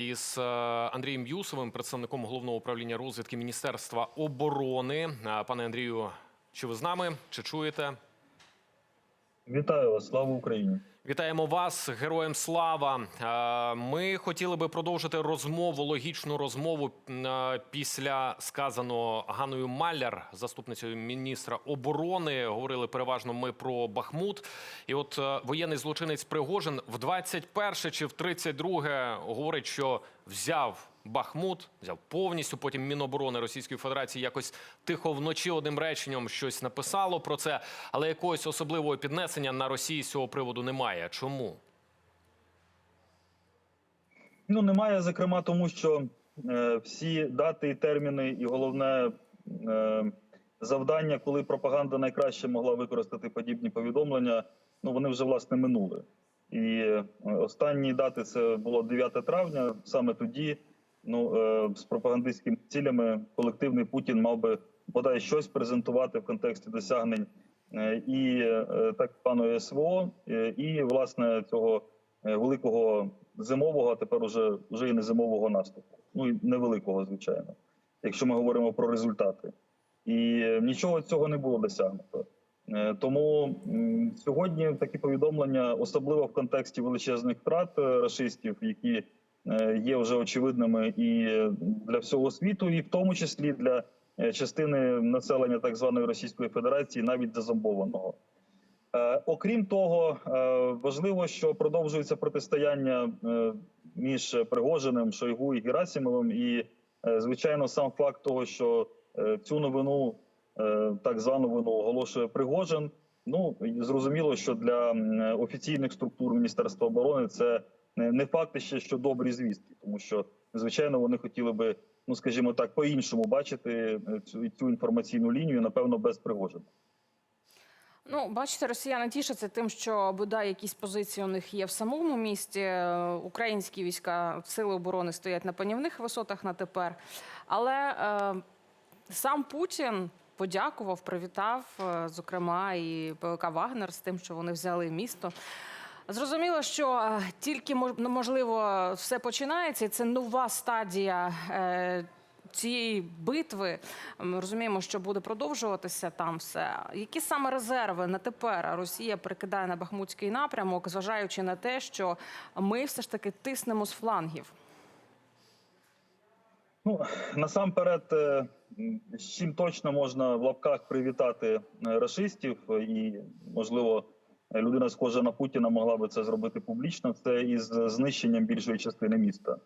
із е, Андрієм Юсовим, представником головного управління розвідки Міністерства оборони. Е, Пане Андрію, чи ви з нами? Чи чуєте? Вітаю вас, слава Україні! Вітаємо вас, героям слава. Е, Ми хотіли би продовжити розмову, логічну розмову е, після сказаного Ганою Маляр, заступницею міністра оборони. Говорили переважно ми про Бахмут. І от е, воєнний злочинець Пригожин в 21 чи в 32 говорить, що взяв. Бахмут взяв повністю. Потім Міноборони Російської Федерації якось тихо вночі одним реченням щось написало про це, але якогось особливого піднесення на Росії з цього приводу немає. Чому? Ну немає, зокрема, тому що е, всі дати і терміни, і головне е, завдання, коли пропаганда найкраще могла використати подібні повідомлення, ну вони вже власне минули. І е, останні дати це було 9 травня. Саме тоді, ну е, з пропагандистськими цілями, колективний Путін мав би бодай щось презентувати в контексті досягнень е, і е, так званої СВО, і власне цього великого зимового, а тепер уже вже і не зимового наступу. Ну і невеликого, звичайно, якщо ми говоримо про результати. І нічого цього не було досягнуто. Тому сьогодні такі повідомлення, особливо в контексті величезних втрат рашистів, які є вже очевидними і для всього світу, і в тому числі для е, частини населення так званої Російської Федерації, навіть зазомбованого. Е, Окрім того, е, важливо, що продовжується протистояння е, між Пригожиним, Шойгу і Герасимовим. І, е, звичайно, сам факт того, що е, цю новину, е, так звану вину, оголошує Пригожин. Ну зрозуміло, що для офіційних структур Міністерства оборони це не факти ще що добрі звістки, тому що звичайно вони хотіли би, ну скажімо так, по-іншому бачити е, цю, цю інформаційну лінію, напевно, без Пригожина. Ну, бачите, росіяни тішаться тим, що бодай якісь позиції у них є в самому місті. Українські війська сили оборони стоять на панівних висотах на тепер. Але е, сам Путін подякував, привітав, е, зокрема, і ПВК Вагнер з тим, що вони взяли місто. Зрозуміло, що е, тільки ну, можливо все починається, це нова стадія. е, Цієї битви ми розуміємо, що буде продовжуватися там все. Які саме резерви на тепер Росія прикидає на Бахмутський напрямок, зважаючи на те, що ми все ж таки тиснемо з флангів? Ну насамперед, е, з чим точно можна в лапках привітати рашистів, е, і можливо, людина схожа на Путіна могла би це зробити публічно. Це із знищенням більшої частини міста.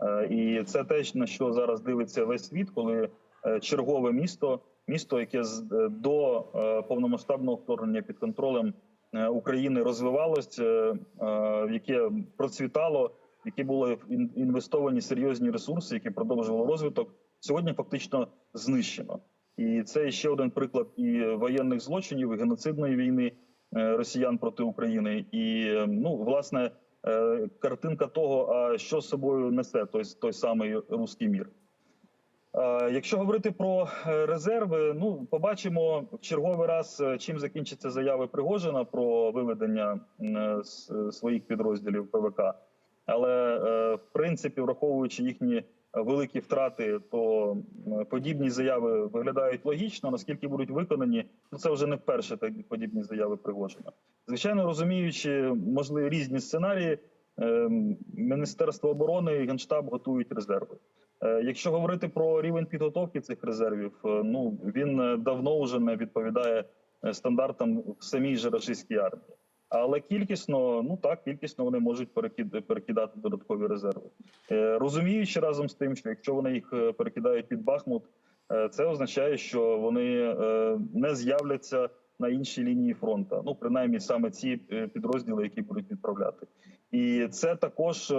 Е, І це те, на що зараз дивиться весь світ, коли е, чергове місто, місто, яке е, до повномасштабного вторгнення під контролем України розвивалось, яке процвітало, в яке були інвестовані серйозні ресурси, які продовжували розвиток, сьогодні фактично знищено. І це ще один приклад і воєнних злочинів, і геноцидної війни росіян проти України. І е, ну власне е, картинка того, а що з собою несе той, той самий руський мір. Е, Якщо говорити про е, резерви, ну побачимо в черговий раз, е, чим закінчаться заяви Пригожина про виведення е, своїх підрозділів ПВК. Але е, в принципі, враховуючи їхні великі втрати, то подібні заяви виглядають логічно. Наскільки будуть виконані, ну це вже не вперше такі подібні заяви Пригожина. Звичайно, розуміючи можливі різні сценарії, е, Міністерство оборони і генштаб готують резерви. Е, Якщо говорити про рівень підготовки цих резервів, е, ну він е, давно вже не відповідає стандартам в самій же російській армії. Але кількісно, ну так, кількісно вони можуть перекид- перекидати додаткові резерви, Е, розуміючи разом з тим, що якщо вони їх е, перекидають під Бахмут, е, це означає, що вони не з'являться на іншій лінії фронту. Ну принаймні саме ці підрозділи, які будуть відправляти. І це також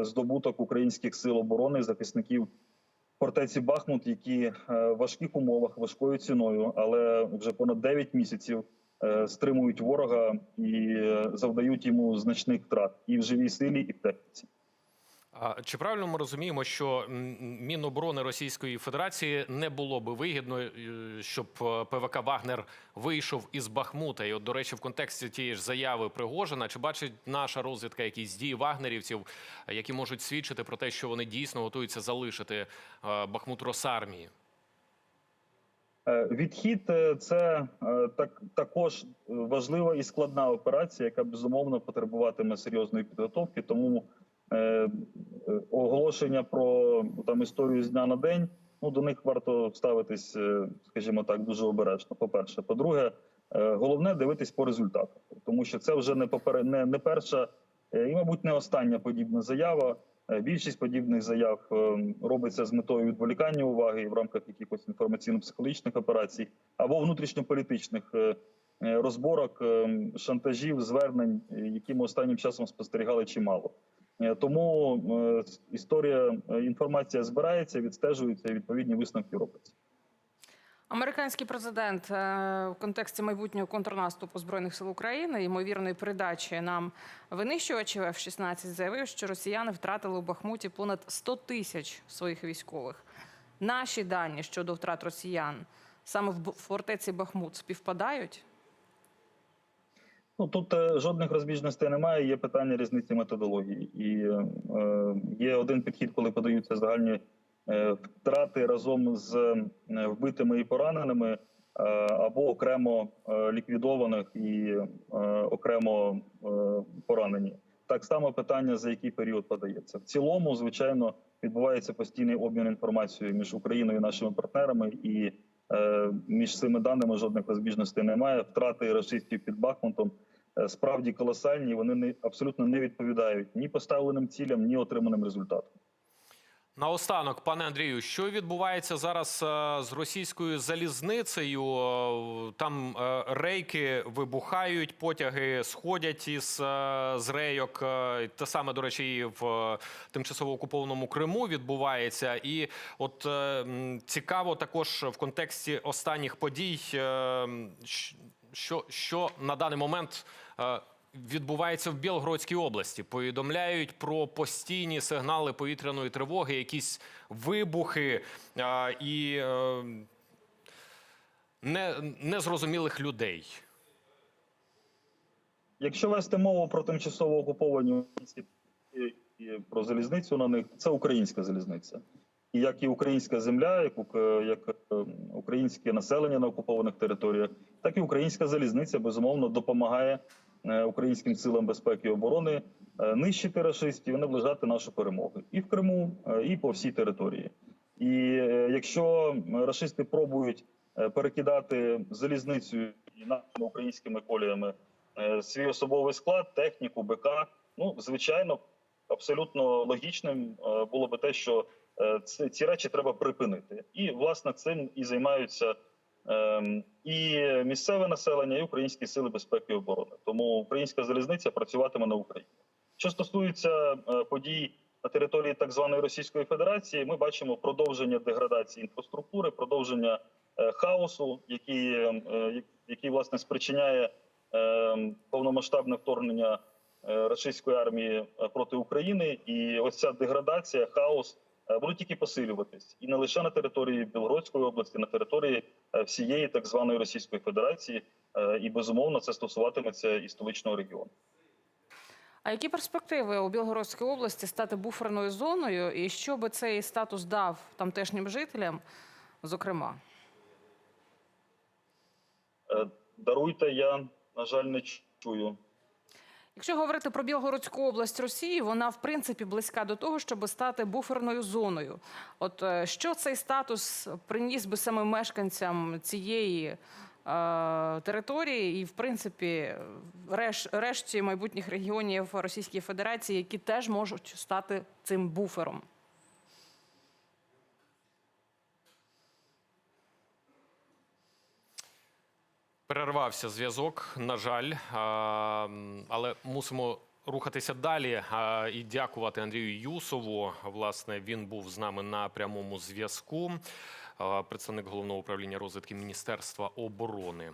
здобуток українських сил оборони, захисників фортеці Бахмут, які в важких умовах, важкою ціною, але вже понад 9 місяців стримують ворога і е, завдають йому значних втрат і в живій силі, і в техніці. А Чи правильно ми розуміємо, що Міноборони Російської Федерації не було би вигідно, е, щоб е, ПВК Вагнер вийшов із Бахмута? І, от, до речі, в контексті тієї ж заяви Пригожина, чи бачить наша розвідка якісь дії вагнерівців, е, які можуть свідчити про те, що вони дійсно готуються залишити е, Бахмут Росармії? Е, Відхід е, це е, так також важлива і складна операція, яка безумовно потребуватиме серйозної підготовки. Тому оголошення про там історію з дня на день. Ну до них варто ставитись, скажімо так, дуже обережно. По перше, по-друге, головне дивитись по результатах, тому що це вже не попер... не, не перша і, мабуть, не остання подібна заява. Е, Більшість подібних заяв е, робиться з метою відволікання уваги в рамках якихось інформаційно-психологічних операцій або внутрішньополітичних е, розборок, шантажів, звернень, які ми останнім часом спостерігали чимало. Тому історія інформація збирається, відстежується, і відповідні висновки робляться. Американський президент е, в контексті майбутнього контрнаступу збройних сил України ймовірної передачі нам винищувачів F-16 заявив, що росіяни втратили у Бахмуті понад 100 тисяч своїх військових. Наші дані щодо втрат росіян саме в фортеці Бахмут співпадають. Ну тут е, жодних розбіжностей немає. Є питання різниці методології, і е, є один підхід, коли подаються загальні е, втрати разом з е, вбитими і пораненими, е, або окремо е, ліквідованих і е, окремо е, поранені. Так само питання за який період подається. В цілому, звичайно, відбувається постійний обмін інформацією між Україною і нашими партнерами, і е, між цими даними жодних розбіжностей немає. Втрати рашистів під Бахмутом е, справді колосальні. Вони не абсолютно не відповідають ні поставленим цілям, ні отриманим результатам. Наостанок, пане Андрію, що відбувається зараз е, з російською залізницею? Е, Там е, рейки вибухають, потяги сходять із з рейок. Те саме, до речі, і в тимчасово окупованому Криму відбувається. І от цікаво також в контексті останніх подій, що, що на даний момент. Відбувається в Білгородській області. Повідомляють про постійні сигнали повітряної тривоги, якісь вибухи а, і е, не, незрозумілих людей. Якщо вести мову про тимчасово окуповані і про залізницю на них, це українська залізниця. І як і українська земля, як, як е, українське населення на окупованих територіях, так і українська залізниця безумовно допомагає українським силам безпеки і оборони е, нищити рашистів і наближати нашу перемогу і в Криму, е, і по всій території. І е, якщо рашисти пробують е, перекидати залізницю і нашими українськими коліями е, свій особовий склад, техніку, БК. Ну, звичайно, абсолютно логічним е, було би те, що е, ці, речі треба припинити. І власне цим і займаються і місцеве населення, і українські сили безпеки і оборони. Тому українська залізниця працюватиме на Україні. Що стосується е, подій на території так званої Російської Федерації, ми бачимо продовження деградації інфраструктури, продовження е, хаосу, який, е, який власне спричиняє е, повномасштабне вторгнення російської армії проти України, і ось ця деградація, хаос будуть тільки посилюватись, і не лише на території Білгородської області, на території е, всієї так званої Російської Федерації, Е, і безумовно це стосуватиметься і столичного регіону. А які перспективи у Білгородській області стати буферною зоною, і що би цей статус дав тамтешнім жителям, зокрема? Е, Даруйте, я на жаль не чую. Якщо говорити про Білгородську область Росії, вона в принципі близька до того, щоб стати буферною зоною. От е, що цей статус приніс би саме мешканцям цієї е, території, і в принципі реш, решті майбутніх регіонів Російської Федерації, які теж можуть стати цим буфером? Перервався зв'язок, на жаль, але мусимо рухатися далі. І дякувати Андрію Юсову. Власне, він був з нами на прямому зв'язку. Представник головного управління розвитки Міністерства оборони